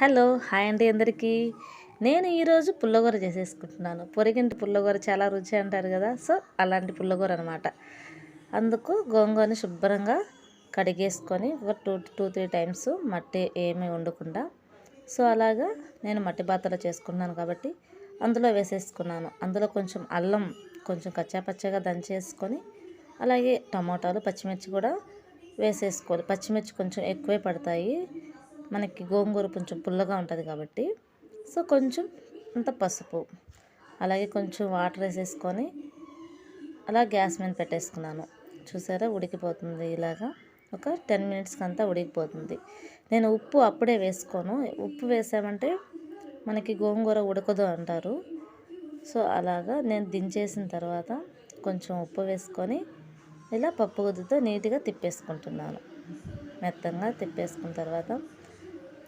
Hello hi అండి అందరికీ. నేను ఈరోజు పుల్లగూర చేసేసుకుంటున్నాను. పొరిగింటి పుల్లగూర చాలా రుచి అంటారు కదా సో అలాంటి పుల్లగూర అనమాట అందుకు గోంగూరని శుభ్రంగా కడిగేసుకొని ఒక టూ టూ త్రీ టైమ్స్ మట్టి ఏమీ ఉండకుండా సో అలాగా నేను మట్టి బాతలో చేసుకున్నాను కాబట్టి అందులో వేసేసుకున్నాను. అందులో కొంచెం అల్లం కొంచెం కచ్చాపచ్చగా దంచేసుకొని అలాగే టమాటాలు పచ్చిమిర్చి కూడా వేసేసుకోవాలి. పచ్చిమిర్చి కొంచెం ఎక్కువే పడతాయి. మనకి గోంగూర కొంచెం పుల్లగా ఉంటుంది కాబట్టి. సో కొంచెం అంత పసుపు అలాగే కొంచెం వాటర్ వేసేసుకొని అలా గ్యాస్ మీద పెట్టేసుకున్నాను. చూసారా? ఉడికిపోతుంది ఇలాగా. ఒక టెన్ మినిట్స్కి అంతా ఉడికిపోతుంది. నేను ఉప్పు అప్పుడే వేసుకోను. ఉప్పు వేసామంటే మనకి గోంగూర ఉడకదు అంటారు. సో అలాగా నేను దించేసిన తర్వాత కొంచెం ఉప్పు వేసుకొని ఇలా పప్పు గుద్దుతో నీట్గా తిప్పేసుకుంటున్నాను. మెత్తంగా తిప్పేసుకున్న తర్వాత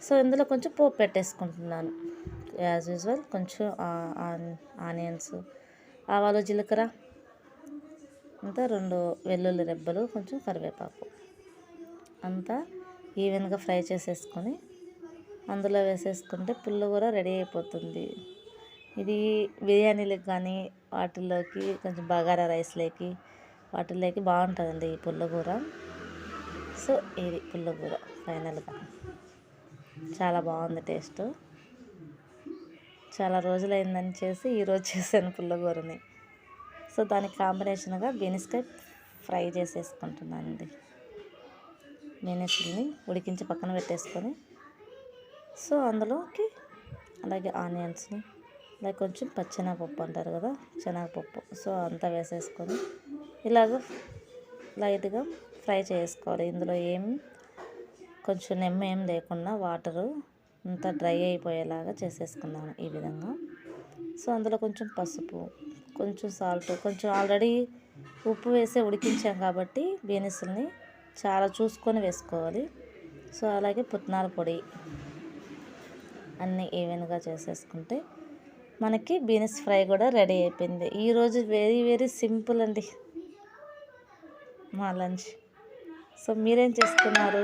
సో ఇందులో కొంచెం పోపు పెట్టేసుకుంటున్నాను. యాజ్ యూజువల్ కొంచెం ఆనియన్స్ ఆవాలు జీలకర్ర అంతా రెండు వెల్లుల్లి రెబ్బలు కొంచెం కరివేపాకు. అంతా ఈవెన్గా ఫ్రై చేసేసుకొని అందులో వేసేసుకుంటే పుల్లగూర రెడీ అయిపోతుంది. ఇది బిర్యానీలకు కానీ వాటిల్లోకి కొంచెం బగారా రైస్లోకి వాటిల్లోకి బాగుంటుందండి ఈ పుల్లగూర సో ఇది పుల్లగూర ఫైనల్గా. చాలా బాగుంది టేస్ట్. చాలా రోజులైందని చేసి ఈరోజు చేశాను పుల్లగూరని సో దానికి కాంబినేషన్గా బీనిస్కాయ ఫ్రై చేసేసుకుంటున్నానండి. బీనెస్ని ఉడికించి పక్కన పెట్టేసుకొని సో అందులోకి అలాగే ఆనియన్స్ని అలాగే కొంచెం పచ్చెనగపప్పు అంటారు కదా శనగపప్పు సో అంతా వేసేసుకొని ఇలాగ లైట్గా ఫ్రై చేసుకోవాలి. ఇందులో ఏం కొంచెం నెమ్మ ఏం లేకుండా వాటరు అంతా డ్రై అయిపోయేలాగా చేసేసుకున్నాను ఈ విధంగా. సో అందులో కొంచెం పసుపు కొంచెం సాల్ట్ కొంచెం ఆల్రెడీ ఉప్పు వేసి ఉడికించాం కాబట్టి బీనెస్ని చాలా చూసుకొని వేసుకోవాలి. సో అలాగే పుట్నాల పొడి అన్నీ ఈవెన్గా చేసేసుకుంటే మనకి బీన్స్ ఫ్రై కూడా రెడీ అయిపోయింది. ఈరోజు వెరీ వెరీ సింపుల్ అండి మా లంచ్. సో మీరేం చేసుకున్నారు